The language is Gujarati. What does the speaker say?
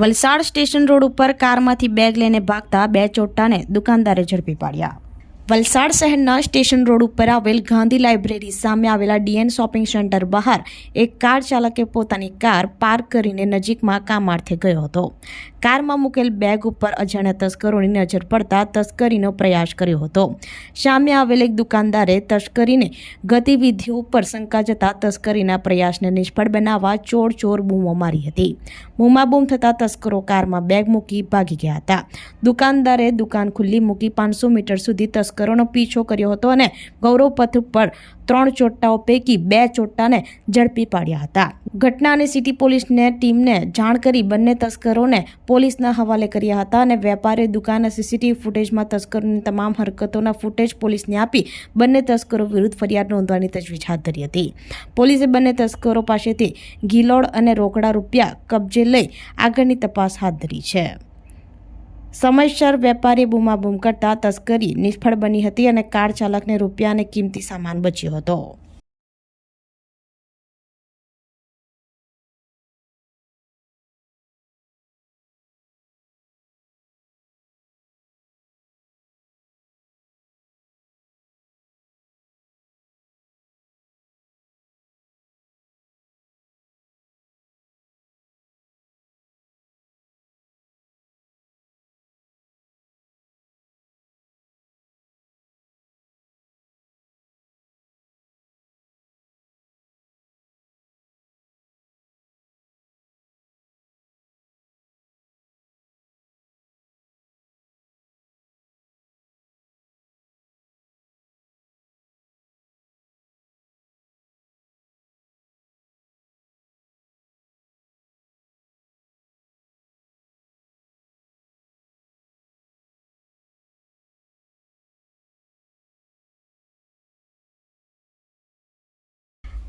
વલસાડ સ્ટેશન રોડ ઉપર કારમાંથી બેગ લઈને ભાગતા બે ચોટ્ટાને દુકાનદારે ઝડપી પાડ્યા. વલસાડ શહેરના સ્ટેશન રોડ ઉપર આવેલ ગાંધી લાઇબ્રેરી સામે આવેલા ડીએન શોપિંગ સેન્ટર બહાર એક કાર ચાલકે પોતાની કાર પાર્ક કરીને નજીકમાં કામાર્થે ગયો હતો. કારમાં મૂકેલ બેગ ઉપર અજાણ્યા તસ્કરોની નજર પડતા તસ્કરીનો પ્રયાસ કર્યો હતો. સામે આવેલ એક દુકાનદારે તસ્કરીને ગતિવિધિઓ ઉપર શંકા જતા તસ્કરીના પ્રયાસને નિષ્ફળ બનાવવા ચોર ચોર બૂમો મારી હતી. બૂમાબૂમ થતાં તસ્કરો કારમાં બેગ મૂકી ભાગી ગયા હતા. દુકાનદારે દુકાન ખુલ્લી મૂકી પાંચસો મીટર સુધી તસ્કરોનો પીછો કર્યો હતો અને ગૌરવ પથ પર ત્રણ ચોટ્ટાઓ પૈકી બે ચોટ્ટાને ઝડપી પાડ્યા હતા. ઘટનાની સિટી પોલીસને ટીમને જાણ કરી બંને તસ્કરોને પોલીસના હવાલે કર્યા હતા અને વેપારી દુકાનના સીસીટીવી ફૂટેજમાં તસ્કરોની તમામ હરકતોના ફૂટેજ પોલીસને આપી બંને તસ્કરો વિરુદ્ધ ફરિયાદ નોંધવાની તજવીજ હાથ ધરી હતી. પોલીસે બંને તસ્કરો પાસેથી ગિલોડ અને રોકડા રૂપિયા કબજે લઈ આગળની તપાસ હાથ ધરી છે. સમયસર વેપારી બૂમાબૂમ કરતા તસ્કરી નિષ્ફળ બની હતી અને કાર ચાલકને રૂપિયા અને કિંમતી સામાન બચ્યો હતો.